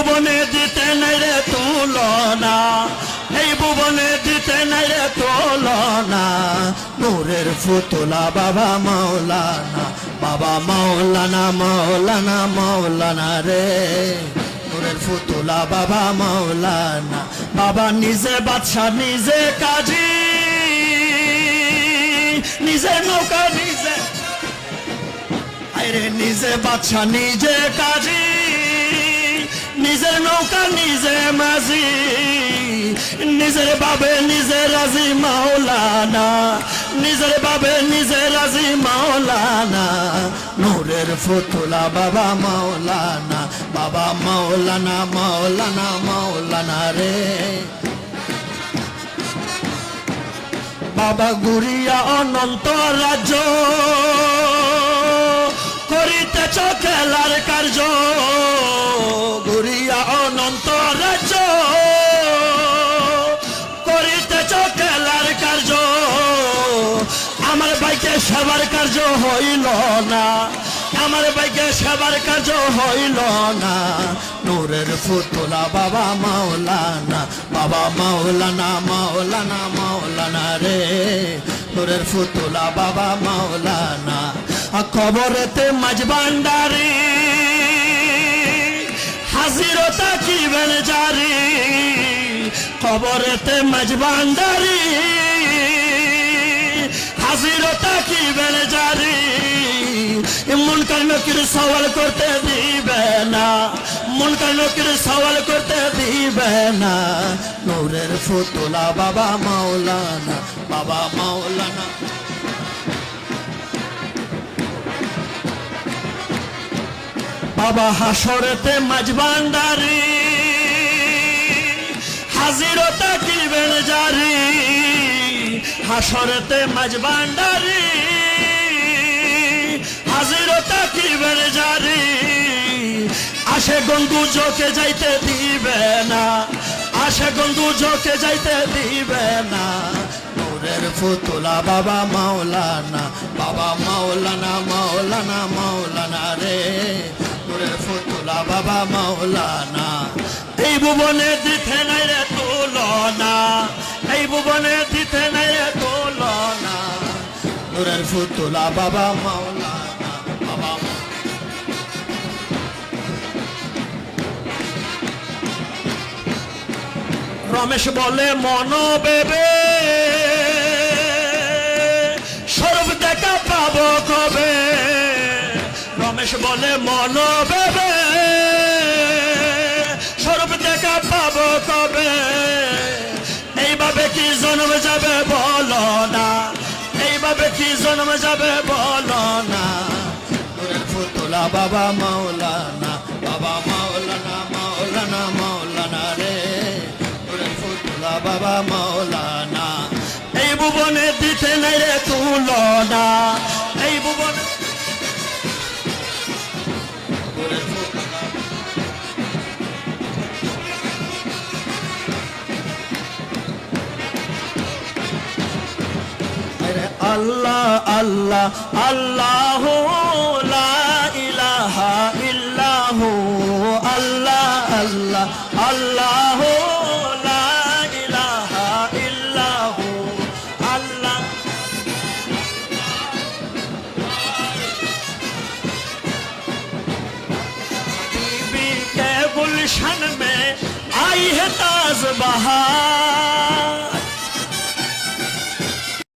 ভুবনে দিতে নাই রে তুলনা। এই ভুবনে দিতে নাই রে তুলনা। নূরের ফুতুলা বাবা মাওলানা বাবা মাওলানা মাওলানা মাওলানা রে। নূরের ফুতুলা বাবা মাওলানা বাবা নিজে বাদশা নিজে কাজী। নিজে নৌকা, নিজে আরে নিজে বাচ্চা নিজে কাজী। নৌকা নিজে মাঝি, নিজের বাবে নিজে রাজি মাওলানা, নিজের বাবে নিজে রাজি মাওলানা, নূরের ফুতুলা বাবা মাওলানা বাবা মাওলানা মাওলানা মাওলানা রে। বাবা গুরিয়া অনন্ত রাজ্য করিতেছ খেলার কার্য গুরিয়া অনন্ত রাজ্য। করিতেছ খেলার কার্য, আমার বাইকে সেবার কার্য হইল না। আমার বাইকে সেবার কার্য হইল না। নূরের ফুতুলা বাবা মাওলানা বাবা মাওলানা মাওলানা মাওলানা রে। নূরের ফুতুলা বাবা মাওলানা। আ কবরেতে মাঝ ভান্ডারি হাজিরতা কি বেন জারি কবরেতে মাঝ ভান্ডারি হাজিরতা কি বেন জারি মন কানকির সওয়াল করতে দিবে না মন কানকির সওয়াল করতে দিবে না। নূরের ফুতুলা বাবা মাওলানা বাবা মাওলানা। বাবা হাসরেতে মাঝ ভান্ডারি হাজিরতা কিবেন জারি, হাসরেতে মাঝ ভান্ডারি হাজিরতা কিবেন জারি, আসে গন্ধু জোকে যাইতে দিবে না, আসে গন্ধু জোকে যাইতে দিবে না। ফুতুলা বাবা মাওলানা বাবা মাওলানা মাওলানা মাওলানা রে। ফুতুলা বাবা মাওলানা। এই ভুবনে দিতে নাই রে তুলনা। এই ভুবনে দিতে নাই রে তুলনা। নূরের ফুতুলা, বাবা মাওলানা, বাবা। রমেশ বলে মন রমেশ বলে, মন বেবে সরব দেখা পাবো কবে? এইভাবে কি জন্ম যাবে বলো না? এইভাবে কি জন্ম যাবে বলো না? ফুতুলা বাবা মাওলানা বাবা মাওলানা মাওলানা মাওলানা রে। ফুতুলা বাবা মাওলানা, এই ভুবনে দিতে নাই রে তুলনা। اللہ اللہ اللہ لا الہ الا ہو، اللہ اللہ اللہ ہو گلشن میں آئی ہے تاز بہار۔